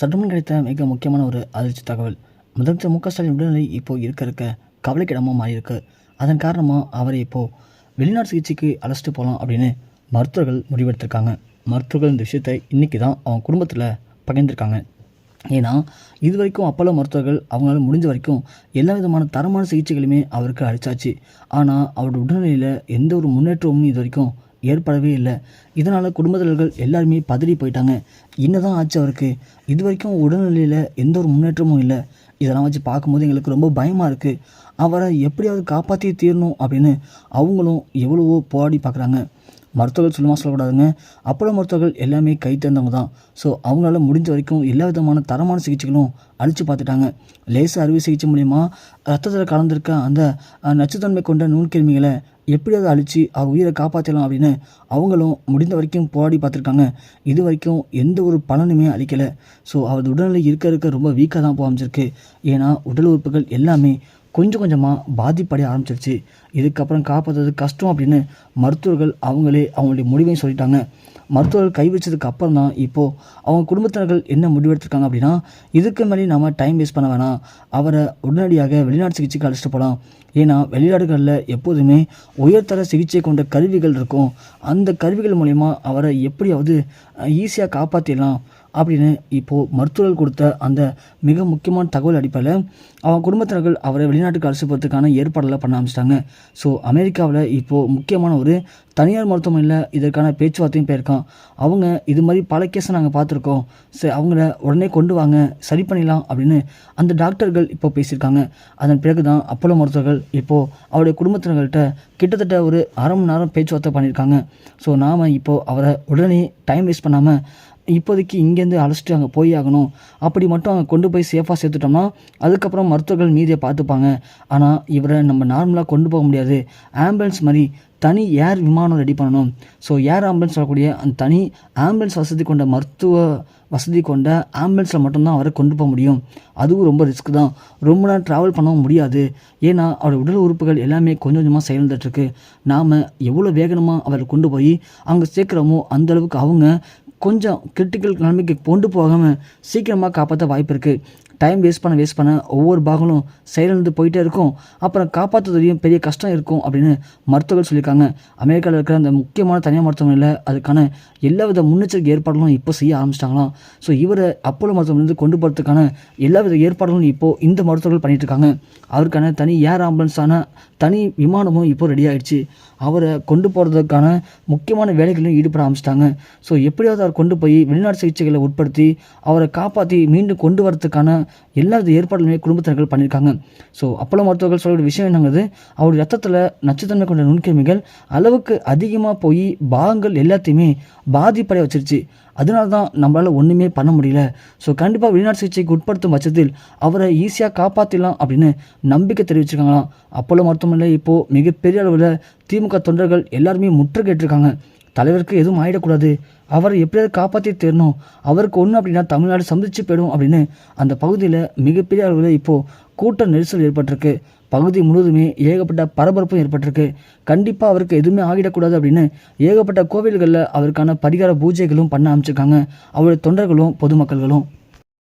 சற்றுமுன் கிடைத்த மிக முக்கியமான ஒரு அதிர்ச்சி தகவல். முதலமைச்சர் மு க ஸ்டாலின் உடல்நிலை இப்போ இருக்க இருக்க கவலைக்கிடமாக மாறியிருக்கு. அதன் காரணமாக அவரை இப்போது வெளிநாட்டு சிகிச்சைக்கு அழைச்சிட்டு போகலாம் அப்படின்னு மருத்துவர்கள் முடிவெடுத்திருக்காங்க. மருத்துவர்கள் இந்த விஷயத்தை இன்றைக்கி தான் அவங்க குடும்பத்தில் பகிர்ந்திருக்காங்க. ஏன்னா இது வரைக்கும் அப்போலோ மருத்துவர்கள் அவங்களால முடிஞ்ச வரைக்கும் எல்லா விதமான தரமான சிகிச்சைகளுமே அவருக்கு அளிச்சாச்சு. ஆனால் அவரோட உடல்நிலையில் எந்த ஒரு முன்னேற்றமும் இது வரைக்கும் ஏற்படவே இல்லை. இதனால் குடும்பத்தினர்கள் எல்லாருமே பதறி போயிட்டாங்க. என்னதான் ஆச்சு அவருக்கு? இது வரைக்கும் உடல்நிலையில் எந்த ஒரு முன்னேற்றமும் இல்லை. இதெல்லாம் வச்சு பார்க்கும்போது எங்களுக்கு ரொம்ப பயமாக இருக்குது அவரை எப்படியாவது காப்பாற்றி தீரணும் அப்படின்னு அவங்களும் எவ்வளவோ போராடி பார்க்குறாங்க. மருத்துவர்கள் சும்மா சொல்லக்கூடாதுங்க. அப்போலோ மருத்துவர்கள் எல்லாமே கை தேர்ந்தவங்க தான். ஸோ அவங்களால முடிஞ்ச வரைக்கும் எல்லா விதமான தரமான சிகிச்சைகளும் அழித்து பார்த்துட்டாங்க. லேசு அறுவை சிகிச்சை மூலிமா ரத்தத்தில் கலந்திருக்க அந்த நச்சுத்தன்மை கொண்ட நுண்கிருமிகளை எப்படியாவது அழித்து அவர் உயிரை காப்பாற்றலாம் அப்படின்னு அவங்களும் முடிந்த வரைக்கும் போராடி பார்த்துருக்காங்க. இது வரைக்கும் எந்த ஒரு பலனுமே அளிக்கலை. ஸோ அவரது உடல்நிலை இருக்க இருக்க ரொம்ப வீக்காக தான் போக ஏன்னா உடல் உறுப்புகள் எல்லாமே கொஞ்சம் கொஞ்சமாக பாதிப்படைய ஆரம்பிச்சிருச்சு. இதுக்கப்புறம் காப்பாற்றுறது கஷ்டம் அப்படின்னு மருத்துவர்கள் அவங்களே அவங்களுடைய முடிவையும் சொல்லிட்டாங்க. மருத்துவர்கள் கைவிச்சதுக்கு அப்புறம் தான் இப்போது அவங்க குடும்பத்தினர்கள் என்ன முடிவெடுத்திருக்காங்க அப்படின்னா இதுக்கு மேலே நம்ம டைம் வேஸ்ட் பண்ண வேணாம். அவரை உடனடியாக வெளிநாட்டு சிகிச்சைக்கு அழைச்சிட்டு போகலாம். ஏன்னா வெளிநாடுகளில் எப்போதுமே உயர்தர சிகிச்சை கொண்ட கருவிகள் இருக்கும். அந்த கருவிகள் மூலயமா அவரை எப்படியாவது ஈஸியாக காப்பாற்றிடலாம் அப்படின்னு இப்போது மருத்துவர்கள் கொடுத்த அந்த மிக முக்கியமான தகவல் அடிப்படையில் அவன் குடும்பத்தினர்கள் அவரை வெளிநாட்டுக்கு அழைச்சி போகிறதுக்கான ஏற்பாடுகளை பண்ண ஆரம்பிச்சிட்டாங்க. ஸோ அமெரிக்காவில் இப்போது முக்கியமான ஒரு தனியார் மருத்துவமனையில் இதற்கான பேச்சுவார்த்தையும் போயிருக்கான். அவங்க இது மாதிரி பல கேஸை நாங்கள் பார்த்துருக்கோம். சரி அவங்கள உடனே கொண்டு வாங்க சரி பண்ணிடலாம் அப்படின்னு அந்த டாக்டர்கள் இப்போ பேசியிருக்காங்க. அதன் பிறகு தான் அப்போலோ மருத்துவர்கள் இப்போது அவருடைய குடும்பத்தினர்கள்ட்ட கிட்டத்தட்ட ஒரு அரை மணி நேரம் பேச்சுவார்த்தை பண்ணியிருக்காங்க. ஸோ நாம் இப்போது அவரை உடனே டைம் வேஸ்ட் பண்ணாமல் இப்போதைக்கு இங்கேருந்து அழைச்சிட்டு அங்கே போய் ஆகணும். அப்படி மட்டும் அங்கே கொண்டு போய் சேஃபாக சேர்த்துட்டோம்னா அதுக்கப்புறம் மருத்துவர்கள் மீதியை பார்த்துப்பாங்க. ஆனால் இவரை நம்ம நார்மலாக கொண்டு போக முடியாது. ஆம்புலன்ஸ் மாதிரி தனி ஏர் விமானம் ரெடி பண்ணணும். ஸோ ஏர் ஆம்புலன்ஸ் வரக்கூடிய அந்த தனி ஆம்புலன்ஸ் வசதி கொண்ட மருத்துவ வசதி கொண்ட ஆம்புலன்ஸில் மட்டும்தான் அவரை கொண்டு போக முடியும். அதுவும் ரொம்ப ரிஸ்க் தான். ரொம்ப நேரம் ட்ராவல் பண்ணவும் முடியாது. ஏன்னா அவரோட உடல் உறுப்புகள் எல்லாமே கொஞ்சம் கொஞ்சமாக செயல்ந்துட்டுருக்கு நாம் எவ்வளோ வேகமாக அவரை கொண்டு போய் அங்கே சேர்க்குறோமோ அந்தளவுக்கு அவங்க கொஞ்சம் கிரிட்டிக்கல் நிலைமைக்கு கொண்டு போகாமல் சீக்கிரமாக காப்பாற்ற வாய்ப்பு இருக்குது டைம் வேஸ்ட் பண்ண வேஸ்ட் பண்ண ஒவ்வொரு பாகங்களும் செயலிழந்து போயிட்டே இருக்கும். அப்புறம் காப்பாற்றுறதையும் பெரிய கஷ்டம் இருக்கும் அப்படின்னு மருத்துவர்கள் சொல்லியிருக்காங்க. அமெரிக்காவில் இருக்கிற அந்த முக்கியமான தனியார் மருத்துவமனையில் அதுக்கான எல்லா வித முன்னெச்சரிக்கை ஏற்பாடுகளும் இப்போ செய்ய ஆரம்பிச்சிட்டாங்களாம். ஸோ இவரை அப்போலோ மருத்துவமனையிலிருந்து கொண்டு போகிறதுக்கான எல்லா வித ஏற்பாடுகளும் இப்போது இந்த மருத்துவர்கள் பண்ணிகிட்ருக்காங்க இருக்காங்க. அவருக்கான தனி ஏர் ஆம்புலன்ஸான தனி விமானமும் இப்போ ரெடி ஆகிடுச்சு அவரை கொண்டு போகிறதுக்கான முக்கியமான வேலைகளிலும் ஈடுபட ஆரம்பிச்சிட்டாங்க. ஸோ எப்படியாவது அவர் கொண்டு போய் வெளிநாட்டு சிகிச்சைகளை உட்படுத்தி அவரை காப்பாற்றி மீண்டும் கொண்டு வரதுக்கான எல்லா வித ஏற்பாடுகளுமே குடும்பத்தினர்கள் பண்ணியிருக்காங்க. ஸோ அப்போலோ மருத்துவர்கள் சொல்லக்கூடிய விஷயம் என்னங்கிறது அவருடைய ரத்தத்தில் நச்சுத்தன்மை கொண்ட நுண்கிருமிகள் அளவுக்கு அதிகமாக போய் பாகங்கள் எல்லாத்தையுமே பாதிப்படைய வச்சிருச்சு. அதனால தான் நம்மளால் ஒன்றுமே பண்ண முடியல. ஸோ கண்டிப்பாக வெளிநாட்டு சிகிச்சைக்கு உட்படுத்தும் பட்சத்தில் அவரை ஈஸியாக காப்பாற்றிடலாம் அப்படின்னு நம்பிக்கை தெரிவிச்சிருக்காங்களாம். அப்போலோ மருத்துவமனையில் இப்போது மிகப்பெரிய அளவில் திமுக தொண்டர்கள் எல்லாருமே முற்று கேட்டிருக்காங்க. தலைவருக்கு எதுவும் ஆகிடக்கூடாது அவரை எப்படியாவது காப்பாற்றி தேரணும். அவருக்கு ஒன்று அப்படின்னா தமிழ்நாடு சந்திச்சு போயிடும் அப்படின்னு அந்த பகுதியில் மிகப்பெரிய அளவில் இப்போது கூட்ட நெரிசல் ஏற்பட்டிருக்கு. பகுதி முழுவதுமே ஏகப்பட்ட பரபரப்பும் ஏற்பட்டிருக்கு. கண்டிப்பாக அவருக்கு எதுவுமே ஆகிடக்கூடாது அப்படின்னு ஏகப்பட்ட கோவில்களில் அவருக்கான பரிகார பூஜைகளும் பண்ண ஆரம்பிச்சிருக்காங்க. அவருடைய தொண்டர்களும் பொதுமக்கள்களும்.